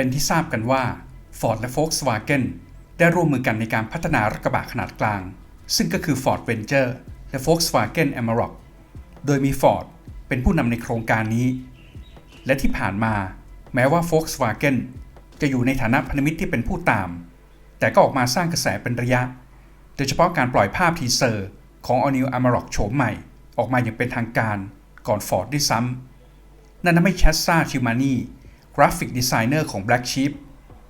เป็นที่ทราบกันว่า Ford และ Volkswagen ได้ร่วมมือกันในการพัฒนารถกระบะขนาดกลาง ซึ่งก็คือ Ford Ranger และ Volkswagen Amarok โดยมี Ford เป็นผู้นำในโครงการนี้ และที่ผ่านมา แม้ว่า Volkswagen จะอยู่ในฐานะพันธมิตรที่เป็นผู้ตาม แต่ก็ออกมาสร้างกระแสเป็นระยะ โดยเฉพาะการปล่อยภาพทีเซอร์ของ All New Amarok โฉมใหม่ ออกมาอย่างเป็นทางการก่อน Ford ด้วยซ้ำนั่นทำให้แชสซาชิมานี กราฟิกดีไซเนอร์ของ Black Sheep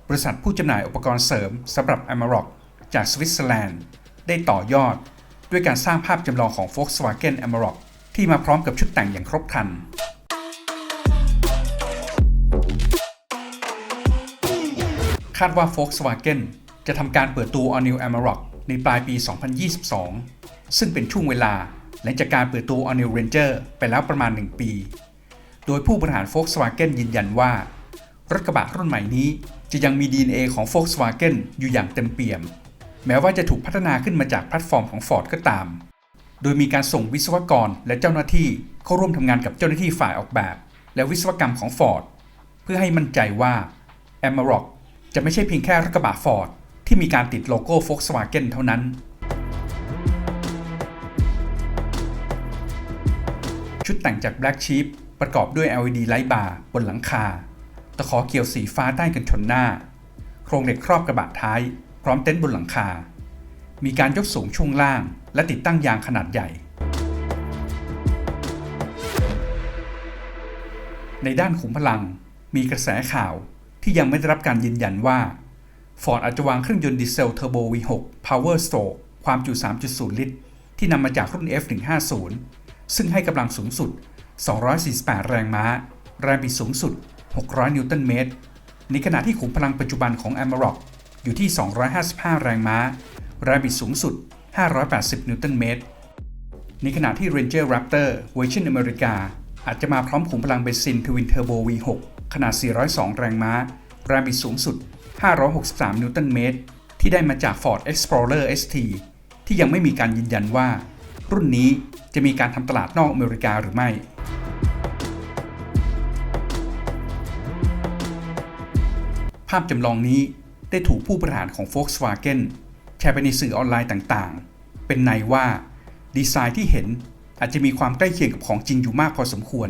บริษัทผู้จำหน่ายอุปกรณ์เสริมสำหรับ Amarok จากสวิตเซอร์แลนด์ ได้ต่อยอด ด้วยการสร้างภาพจำลองของ Volkswagen Amarok ที่มาพร้อมกับชุดแต่งอย่างครบครันคาดว่า Volkswagen จะทำการเปิดตัว All New Amarok ในปลายปี 2022 ซึ่งเป็นช่วงเวลาหลังจากการเปิดตัว All New Ranger ไปแล้วประมาณ 1 ปี โดยผู้บริหาร Volkswagen ยืนยันว่า รถกระบะรุ่นใหม่นี้จะยังมี DNA ของ Volkswagen อยู่อย่างเต็มเปี่ยม แม้ว่าจะถูกพัฒนาขึ้นมาจากแพลตฟอร์มของ Ford ก็ตาม โดยมีการส่งวิศวกรและเจ้าหน้าที่เข้าร่วมทำงานกับเจ้าหน้าที่ฝ่ายออกแบบ และวิศวกรรมของ Ford เพื่อให้มั่นใจว่า Amarok จะไม่ใช่เพียงแค่รถกระบะ Ford ที่มีการติดโลโก้ Volkswagen เท่านั้นชุดแต่งจาก Black Sheep ประกอบด้วย LED ไลท์บาร์บนหลังคา ตะขอเกี่ยวสีฟ้าใต้กันชนหน้า โครงเหล็กครอบกระบะท้าย พร้อมเต็นท์บนหลังคา มีการยกสูงช่วงล่าง และติดตั้งยางขนาดใหญ่ ในด้านขุมพลัง มีกระแสข่าวที่ยังไม่ได้รับการยืนยันว่า Ford อาจจะวางเครื่องยนต์ดีเซลเทอร์โบ V6 Power Stroke ความจุ 3.0 ลิตร ที่นำมาจากรุ่น F150 ซึ่งให้กำลังสูงสุด 248 แรงม้า แรงบิดสูงสุด 600 นิวตันเมตร ในขณะที่ขุมพลังปัจจุบันของ Amarok อยู่ที่ 255 แรงม้า แรงบิดสูงสุด 580 นิวตันเมตร ในขณะที่ Ranger Raptor เวอร์ชันอเมริกา อาจจะมาพร้อมขุมพลังเบนซินทวินเทอร์โบ V6 ขนาด 402 แรงม้า แรงบิดสูงสุด 563 นิวตันเมตร ที่ได้มาจาก Ford Explorer ST ที่ยังไม่มีการยืนยันว่า รุ่นนี้จะมีการทำตลาดนอกอเมริกาหรือไม่ ภาพจำลองนี้ได้ถูกผู้บริหารของ Volkswagen แชร์ไปในสื่อออนไลน์ต่างๆ เป็นในว่า ดีไซน์ที่เห็นอาจจะมีความใกล้เคียงกับของจริงอยู่มากพอสมควร